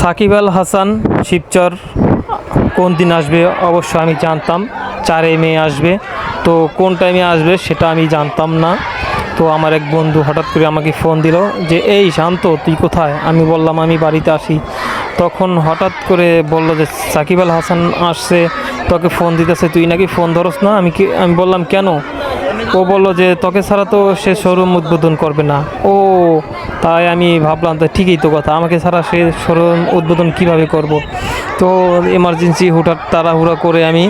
সাকিব আল হাসান, শিবচর, কোন দিন আসবে অবশ্য আমি জানতাম, চারে মে আসবে। তো কোন টাইমে আসবে সেটা আমি জানতাম না। তো আমার এক বন্ধু হঠাৎ করে আমাকে ফোন দিল যে, এই শান্ত, তুই কোথায়? আমি বললাম, আমি বাড়িতে আসি। তখন হঠাৎ করে বলল যে, সাকিব আল হাসান আসছে, তোকে ফোন দিতেছে, তুই নাকি ফোন ধরস না? আমি কি, আমি বললাম, কেন? ও বলল যে, তোকে ছাড়া তো সে শোরুম উদ্বোধন করবে না। ও তাই আমি ভাবলাম, তো ঠিকই তো কথা, আমাকে ছাড়া সে শোরুম উদ্বোধন কীভাবে করব? তো এমার্জেন্সি হুটার তাড়াহুড়া করে আমি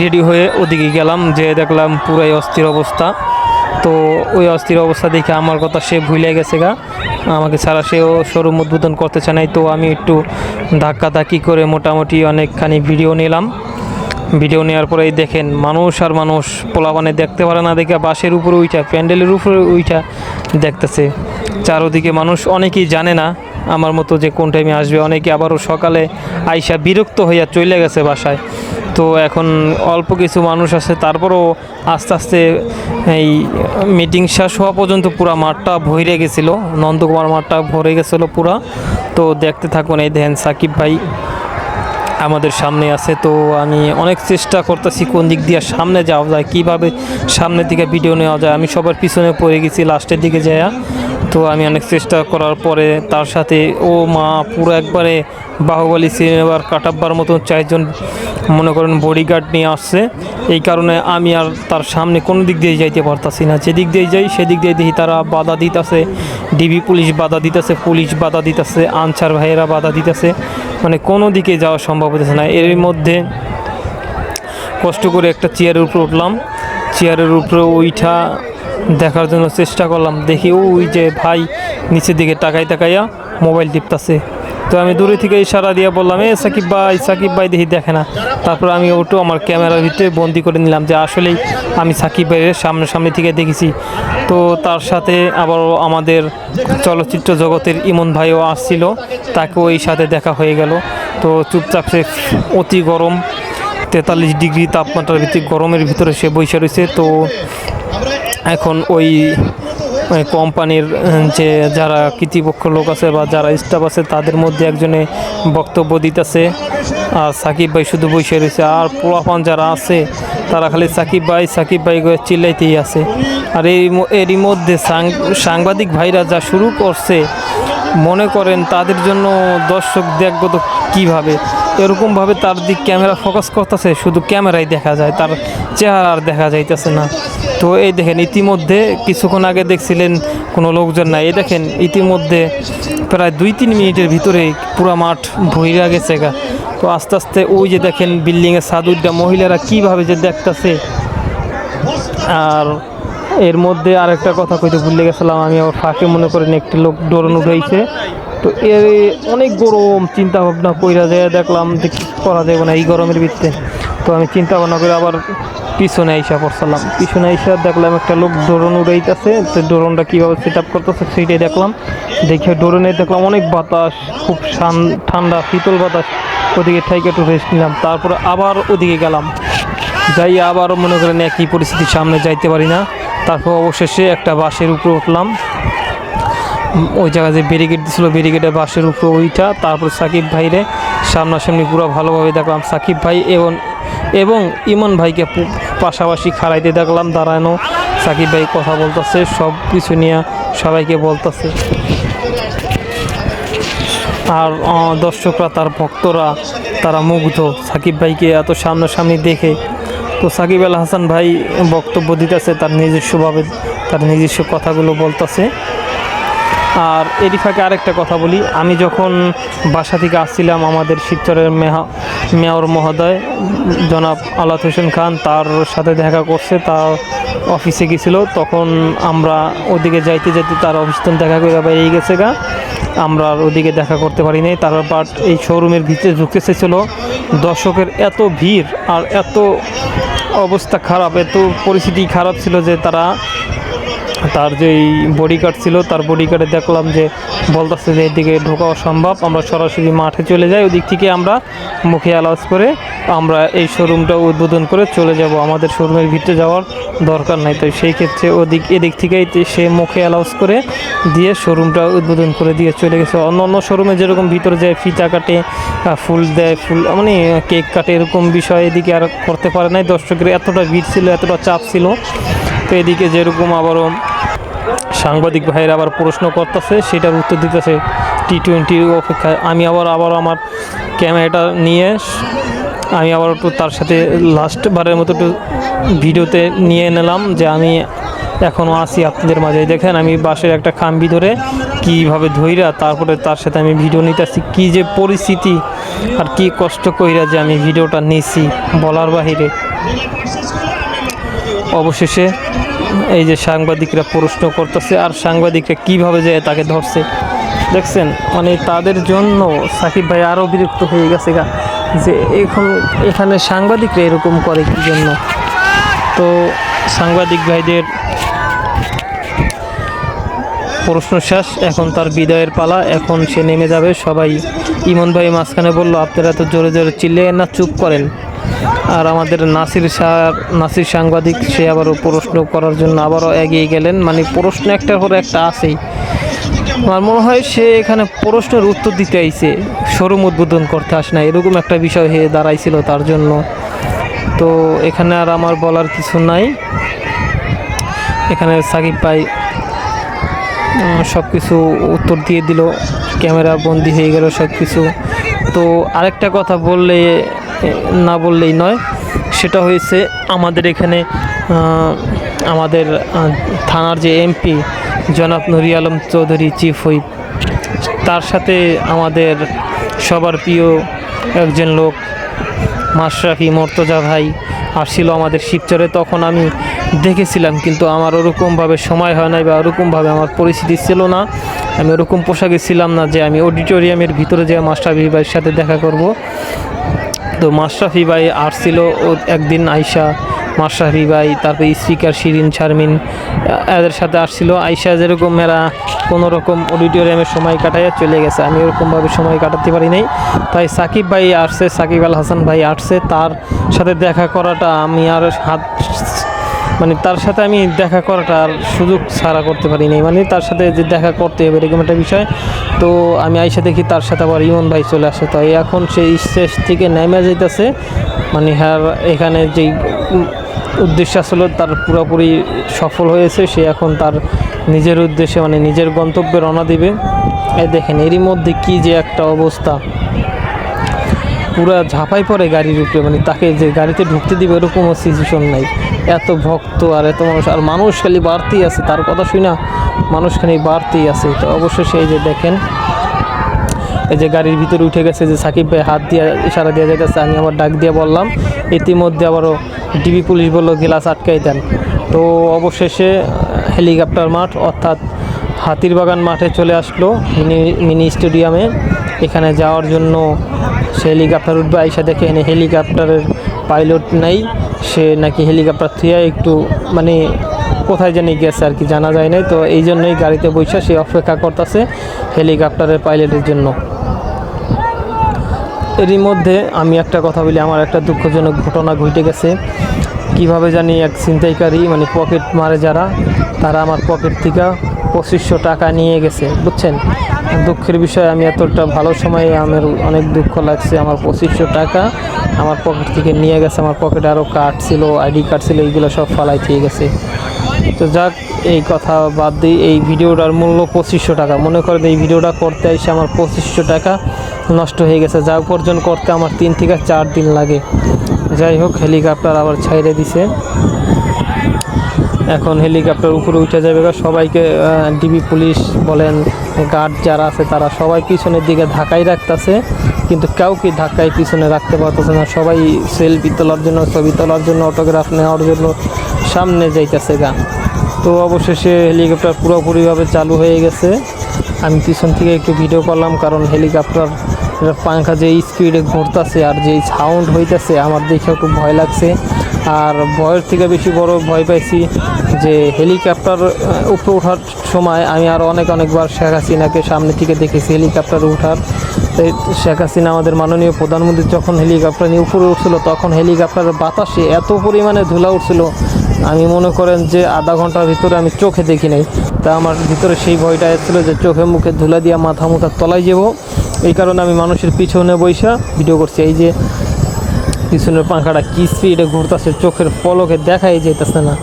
রেডি হয়ে ওদিকে গেলাম যে দেখলাম পুরাই অস্থির অবস্থা। তো ওই অস্থির অবস্থা দেখে আমার কথা সে ভুলে গেছে গা। আমাকে ছাড়া সেও শোরুম উদ্বোধন করতে চায় নাই, তো আমি একটু ধাক্কা ধাক্কি করে মোটামুটি অনেকখানি ভিডিও নিলাম। ভিডিও নেওয়ার পরেই দেখেন, মানুষ আর মানুষ পোলাপানে দেখতে পারে না দেখে বাসের উপরে উইঠা, প্যান্ডেলের উপরে উইঠা দেখতেছে। চারোদিকে মানুষ অনেকেই জানে না আমার মতো যে কোন টাইমে আসবে। অনেকে আবারও সকালে আইসা বিরক্ত হইয়া চলে গেছে বাসায়। তো এখন অল্প কিছু মানুষ আছে, তারপরও আস্তে আস্তে এই মিটিং শেষ হওয়া পর্যন্ত পুরা মাঠটা ভরে গেছিল। নন্দকুমার মাঠটা ভরে গেছিল পুরা। তো দেখতে থাকুন এই দেখেন সাকিব ভাই। আমাদের সামনে আছে। তো আমি অনেক চেষ্টা করতেছি কোন দিক দিয়ে সামনে যাওয়া যায়, কীভাবে সামনের দিকে ভিডিও নেওয়া যায়। আমি সবার পিছনে পড়ে গেছি লাস্টের দিকে যাইয়া। তো আমি অনেক চেষ্টা করার পরে তার সাথে ও মা পুরো একবারে বাহুবলী সিনেমার কাটাব্বার মতন চারজন মনে করেন বডিগার্ড নিয়ে আসছে। এই কারণে আমি আর তার সামনে কোনো দিক দিয়ে যাইতে পারতাছি না। যেদিক দিয়ে যাই সেদিক দিয়ে দেখি তারা বাধা দিতেছে। ডিবি পুলিশ বাধা দিতেছে, পুলিশ বাধা দিতেছে, আনসার ভাইয়েরা বাধা দিতেছে। মানে কোনো দিকে যাওয়া সম্ভব হতেছে না। এর মধ্যে কষ্ট করে একটা চেয়ারের উপরে উঠলাম। চেয়ারের উপরে ওইটা দেখার জন্য চেষ্টা করলাম। দেখি ওই যে ভাই নিচের দিকে তাকাই তাকাইয়া মোবাইল টিপতাছে। তো আমি দূরে থেকে ইশারা দিয়ে বললাম, এ সাকিব ভাই সাকিব ভাই দেখি দেখে না। তারপর আমি ওটু আমার ক্যামেরার ভিতরে বন্দি করে নিলাম যে আসলেই আমি সাকিব ভাইয়ের সামনে সামনে থেকে দেখেছি। তো তার সাথে আবার আমাদের চলচ্চিত্র জগতের ইমন ভাইও আসছিল তাকে ওই সাথে দেখা হয়ে গেল। তো চুপচাপ সে অতি গরম, তেতাল্লিশ ডিগ্রি তাপমাত্রার ভিত্তিক গরমের ভিতরে সে বসে রয়েছে। তো এখন ওই কোম্পানির যে যারা কৃতিপক্ষ লোক আছে বা যারা স্টাফ আছে, তাদের মধ্যে একজনে বক্তব্য দিতেছে। আর সাকিব ভাই শুধু বসে রয়েছে। আর পোলাপান যারা আছে, তারা খালি সাকিব ভাই সাকিব ভাই চিল্লাইতেই আছে। আর এই এরই মধ্যে সাংবাদিক ভাইরা যা শুরু করছে, মনে করেন তাদের জন্য দর্শক দেখব তো কীভাবে? এরকমভাবে তার দিক ক্যামেরা ফোকাস করতেছে, শুধু ক্যামেরাই দেখা যায়, তার চেহারা আর দেখা যাইতেছে না। তো এই দেখেন, ইতিমধ্যে কিছুক্ষণ আগে দেখছিলেন কোনো লোকজন নাই। এই দেখেন, ইতিমধ্যে প্রায় দুই তিন মিনিটের ভিতরে পুরো মাঠ ভইরা গেছে গা। তো আস্তে আস্তে ওই যে দেখেন, বিল্ডিংয়ের সাদুরটা মহিলারা কীভাবে যে দেখতেছে। আর এর মধ্যে আরেকটা কথা কইতে ভুলে গেছিলাম আমি আবার ফাঁকে মনে করেন একটি লোক ড্রোন উঠাইছে। তো এর অনেক গরম চিন্তা ভাবনা কইরা যায়, দেখলাম যে করা যাবে না এই গরমের ভিতরে তো আমি চিন্তা ভাবনা করে আবার পিছনে আইসা পড়ছিলাম। পিছনে আইসা দেখলাম একটা লোক ড্রোন উড়াইতেছে। তো ড্রোনটা কীভাবে সেট আপ করতেছে সেইটাই দেখলাম। দেখে ড্রোনে দেখলাম অনেক বাতাস, খুব ঠান্ডা, শীতল বাতাস। ওদিকে ঠাইকে একটু রেস্ট নিলাম। তারপরে আবার ওদিকে গেলাম। যাই আবার মনে করেন একই পরিস্থিতির সামনে যাইতে পারি না। তারপর অবশেষে একটা বাসের উপরে উঠলাম। ওই জায়গায় যে ব্যারিকেড দিছিল ব্যারিকেডের বাসের উপরে ওইটা। তারপর সাকিব ভাইরে সামনাসামনি পুরো ভালোভাবে দেখলাম। সাকিব ভাই এবং এবং ইমন ভাইকে পাশাপাশি খাড়াইতে দেখলাম, দাঁড়ানো। সাকিব ভাই কথা বলতেছে, সব কিছু নিয়ে সবাইকে বলতেছে। আর দর্শকরা, তার ভক্তরা, তারা মুগ্ধ। সাকিব ভাইকে এত সামনাসামনি দেখে। তো সাকিব আল হাসান ভাই বক্তব্য দিতেছে, তার নিজস্বভাবে তার নিজস্ব কথাগুলো বলতেছে। আর এরই ফাঁকে আরেকটা কথা বলি, আমি যখন বাসা থেকে আসছিলাম আমাদের শিবচরের মেহা, মেয়র মহোদয়, জনাব আলাত হোসেন খান, তার সাথে দেখা করছে, তার অফিসে গেছিল, তখন আমরা ওদিকে যাইতে যাইতে তার অফিস দেখা করে বেরিয়ে গেছে গা, আমরা আর ওদিকে দেখা করতে পারি নাই, তারপর বাট এই শোরুমের ভিতরে ঢুকতে চেয়েছিল দর্শকের এত ভিড় আর এত অবস্থা খারাপ, এত পরিস্থিতি খারাপ ছিল যে তারা তার যেই বডি গার্ড ছিল, তার বডি গার্ডে দেখলাম যে বলতেছে যে এদিকে ঢোকা অসম্ভব, আমরা সরাসরি মাঠে চলে যাই, ওদিক থেকে আমরা মুখে অ্যালাউন্স করে আমরা এই শোরুমটা উদ্বোধন করে চলে যাব। আমাদের শোরুমের ভিতরে যাওয়ার দরকার নাই, তো সেই ক্ষেত্রে ওদিক, এদিক থেকেই সে মুখে অ্যালাউন্স করে দিয়ে শোরুমটা উদ্বোধন করে দিয়ে চলে গেছে। অন্য অন্য শোরুমে যেরকম ভিতরে যায়, ফিতা কাটে ফুল দেয়, ফুল মানে কেক কাটে, এরকম বিষয় এদিকে আর করতে পারে নাই। দর্শকের এতটা ভিড় ছিল, এতটা চাপ ছিল তো এদিকে যেরকম আবারও সাংবাদিক ভাইয়ের আবার প্রশ্ন করতেছে, সেটার উত্তর দিতেছে টি টোয়েন্টির অপেক্ষায়। আমি আবার আবার আমার ক্যামেরাটা নিয়ে আমি আবার একটু তার সাথে লাস্ট বারের মতো একটু ভিডিওতে নিয়ে নিলাম যে আমি এখনও আছি আপনাদের মাঝে। দেখেন আমি বাসের একটা খাম্বি ধরে কীভাবে ধইরা তারপরে তার সাথে আমি ভিডিও নিতেছি, কী যে পরিস্থিতি আর কি কষ্ট কইরা যে আমি ভিডিওটা নিছি বলার বাহিরে। অবশেষে এই যে সাংবাদিকরা প্রশ্ন করতেছে, আর সাংবাদিকরা কীভাবে যায় তাকে ধরছে। দেখছেন মানে তাদের জন্য সাকিব ভাই আরও বিরক্ত হয়ে গেছে গা, যে এখন এখানে সাংবাদিকরা এরকম করে কি জন্য? তো সাংবাদিক ভাইদের প্রশ্ন শেষ, এখন তার বিদায়ের পালা, এখন সে নেমে যাবে। সবাই ইমন ভাই মাঝখানে বলল, আপনারা তো জোরে জোরে চিল্লে না, চুপ করেন। আর আমাদের নাসির স্যার, নাসির সাংবাদিক, সে আবারও প্রশ্ন করার জন্য আবারও এগিয়ে গেলেন। মানে প্রশ্ন একটার পর একটা আছেই। আমার মনে হয় সে এখানে প্রশ্নের উত্তর দিতে আইছে। শোরুম উদ্বোধন করতে আসে না এরকম একটা বিষয় হয়ে দাঁড়াইছিল তার জন্য। তো এখানে আর আমার বলার কিছু নাই। এখানে সাকিব ভাই সব কিছু উত্তর দিয়ে দিল। ক্যামেরা বন্দি হয়ে গেল সব কিছু তো আরেকটা কথা বললে না বললেই নয়। সেটা হয়েছে আমাদের এখানে আমাদের থানার যে এমপি জনাব নুরি আলম চৌধুরী চিফ হুইপ তার সাথে আমাদের সবার প্রিয় একজন লোক, মাশরাফি মর্তজা ভাই আসছিল আমাদের শিবচরে। তখন আমি দেখেছিলাম, কিন্তু আমার ওরকমভাবে সময় হয় নাই বা ওরকমভাবে আমার পরিস্থিতি ছিল না। আমি ওরকম পোশাকে ছিলাম না যে আমি অডিটোরিয়ামের ভিতরে যে মাশরাফি ভাইয়ের সাথে দেখা করব। তো মাশরাফি ভাই আসছিল একদিন আইসা মাশরাফি ভাই, তারপর স্পিকার শিরিন শারমিন, এদের সাথে আসছিল। আইসা যেরকম এরা কোনো রকম অডিটোরিয়ামে সময় কাটাইয়া চলে গেছে। আমি ওরকমভাবে সময় কাটাতে পারি নাই। তাই সাকিব ভাই আসছে, সাকিব আল হাসান ভাই আসছে। তার সাথে দেখা করাটা আমি আর হাত মানে তার সাথে আমি দেখা করাটা আর সুযোগ ছাড়া করতে পারি নাই। মানে তার সাথে যে দেখা করতে হবে এরকম একটা বিষয়। তো আমি আইসা দেখি তার সাথে আবার ইমন ভাই চলে আসে। তাই এখন সেই স্টেজ থেকে নেমে যাইতেছে। মানে হ্যাঁ এখানে যেই উদ্দেশ্য আসলে তার পুরোপুরি সফল হয়েছে। সে এখন তার নিজের উদ্দেশ্যে মানে নিজের গন্তব্যে রওনা দিবে। এই দেখেন, এরই মধ্যে কি যে একটা অবস্থা। পুরা ঝাঁপাই পড়ে গাড়ির উপরে মানে তাকে যে গাড়িতে ঢুকতে দিবে এরকমও সিচুয়েশন নাই। এত ভক্ত আর এত মানুষ, আর মানুষ খালি বাড়তেই আছে, তার কথা শুই না, মানুষ খালি বাড়তেই আছে। তো অবশ্যই সেই যে দেখেন, এই যে গাড়ির ভিতরে উঠে গেছে যে সাকিব ভাই, হাত দিয়ে ইশারা দিয়ে যেতেছে আমি আবার ডাক দিয়ে বললাম, ইতিমধ্যে আবারও ডিবি পুলিশ বলল, গ্লাস আটকাই দেন। তো অবশেষে হেলিকপ্টার মাঠ, অর্থাৎ হাতিরবাগান মাঠে চলে আসলো, মিনি মিনি স্টেডিয়ামে। এখানে যাওয়ার জন্য সে হেলিকপ্টার উঠবে, আইসা দেখে এনে হেলিকপ্টারের পাইলট নেই। সে নাকি হেলিকপ্টার থুয়ে একটু মানে কোথায় জানি গেছে আর কি, জানা যায় নাই। তো এই জন্যই গাড়িতে বসে সে অপেক্ষা করতেছে হেলিকপ্টারের পাইলটের জন্য। এরই মধ্যে আমি একটা কথা বলি, আমার একটা দুঃখজনক ঘটনা ঘটে গেছে। কীভাবে জানি এক ছিনতাইকারী মানে পকেট মারে যারা, তারা আমার পকেট থেকে পঁচিশশো টাকা নিয়ে গেছে, বুঝছেন? দুঃখের বিষয়, আমি এতটা ভালো সময়ে আমার অনেক দুঃখ লাগছে। আমার পঁচিশশো টাকা আমার পকেট থেকে নিয়ে গেছে। আমার পকেটে আরও কার্ড ছিল আইডি কার্ড ছিল, এইগুলো সব ফালাই দিয়ে গেছে। তো যাক, এই কথা বাদ দিই এই ভিডিওটার মূল্য পঁচিশশো টাকা। মনে করেন এই ভিডিওটা করতে এসে আমার পঁচিশশো টাকা নষ্ট হয়ে গেছে। যা উপার্জন করতে আমার তিন থেকে চার দিন লাগে। যাই হোক হেলিকপ্টার আবার ছাইড়ে দিছে। এখন হেলিকপ্টার উপরে উঠে যাবে এবার সবাইকে ডিবি পুলিশ বলেন গার্ড যারা আছে তারা সবাই পিছনের দিকে ধাক্কাই রাখতেছে, কিন্তু কাউকে ধাক্কায় পিছনে রাখতে পারতেছে না। সবাই সেলফি তোলার জন্য, ছবি তোলার জন্য অটোগ্রাফ নেওয়ার জন্য সামনে যাইতেছে গা। তো অবশেষে হেলিকপ্টার পুরোপুরিভাবে চালু হয়ে গেছে। আমি পিছন থেকে একটু ভিডিও করলাম, কারণ হেলিকপ্টার পাংখা যে স্পিডে ঘুরতেছে আর যে সাউন্ড হইতেছে, আমার দেখে একটু ভয় লাগছে। আর ভয়ের থেকে বেশি বড় ভয় পাইছি যে হেলিকপ্টার উপরে ওঠার সময় আমি আরও অনেক অনেকবার শেখ হাসিনাকে সামনে থেকে দেখেছি হেলিকপ্টার ওঠার। শেখ হাসিনা আমাদের মাননীয় প্রধানমন্ত্রী যখন হেলিকপ্টার নিয়ে উপরে উঠছিল, তখন হেলিকপ্টারের বাতাসে এত পরিমাণে ধুলা উঠছিল, আমি মনে করেন যে আধা ঘণ্টার ভিতরে আমি চোখে দেখি নাই। তা আমার ভিতরে সেই ভয়টা এসেছিল যে চোখে মুখে ধুলা দিয়ে মাথা মুখা তলায় যাব। এই কারণে আমি মানুষের পিছনে বৈশা ভিডিও করছি। এই যে পিছনের পাখাটা কি স্পিডে ঘুরতেছে, চোখের পলকে দেখাই যাইতেছে না।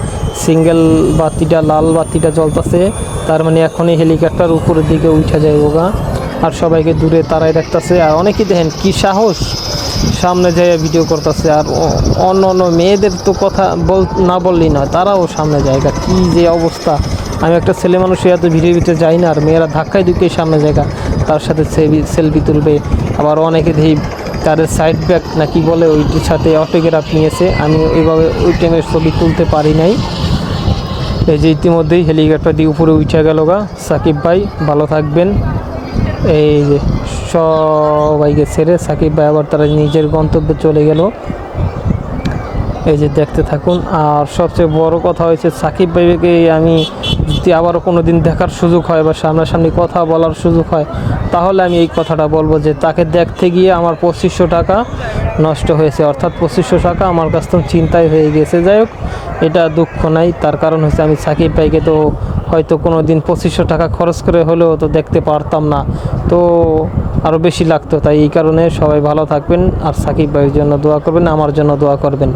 সিঙ্গেল বাতিটা, লাল বাতিটা জ্বলতেছে, তার মানে এখনই হেলিকপ্টার উপরের দিকে উঠা যায় ওগা আর সবাইকে দূরে তারাই রাখতেছে আর অনেকেই দেখেন কি সাহস, সামনে যায় ভিডিও করতেছে। আর অন্য অন্য মেয়েদের তো কথা বল, না বললেই নয়, তারাও সামনে জায়গা কি যে অবস্থা। আমি একটা ছেলে মানুষ এত ভিডিও ভিতরে যাই না, আর মেয়েরা ধাক্কায় ধুক্কাই সামনে জায়গা তার সাথে সেলফি সেলফি তুলবে। আবার অনেকে দেখি তাদের সাইড ব্যাক নাকি বলে ওইটির সাথে অটোগ্রাফ নিয়েছে। আমি ওইভাবে ওই টাইমের ছবি তুলতে পারি নাই। এই যে ইতিমধ্যেই হেলিকপ্টার দিয়ে উপরে উঠে গেল গা। সাকিব ভাই, ভালো থাকবেন। এই যে সবাইকে ছেড়ে সাকিব ভাই আবার তারা নিজের গন্তব্যে চলে গেল। এই যে দেখতে থাকুন। আর সবচেয়ে বড় কথা হয়েছে, সাকিব ভাইকে আমি যদি আবারও কোনো দিন দেখার সুযোগ হয় বা সামনাসামনি কথা বলার সুযোগ হয়, তাহলে আমি এই কথাটা বলব যে তাকে দেখতে গিয়ে আমার পঁচিশশো টাকা নষ্ট হয়েছে। অর্থাৎ পঁচিশশো টাকা আমার কাছ থেকে চিন্তায় হয়ে গেছে। যাই হোক, এটা দুঃখ নাই। তার কারণ হচ্ছে আমি সাকিব ভাইকে তো হয়তো কোনো দিন পঁচিশশো টাকা খরচ করে হলেও তো দেখতে পারতাম না। তো আরও বেশি লাগতো। তাই এই কারণে সবাই ভালো থাকবেন আর সাকিব ভাইয়ের জন্য দোয়া করবেন, আমার জন্য দোয়া করবেন।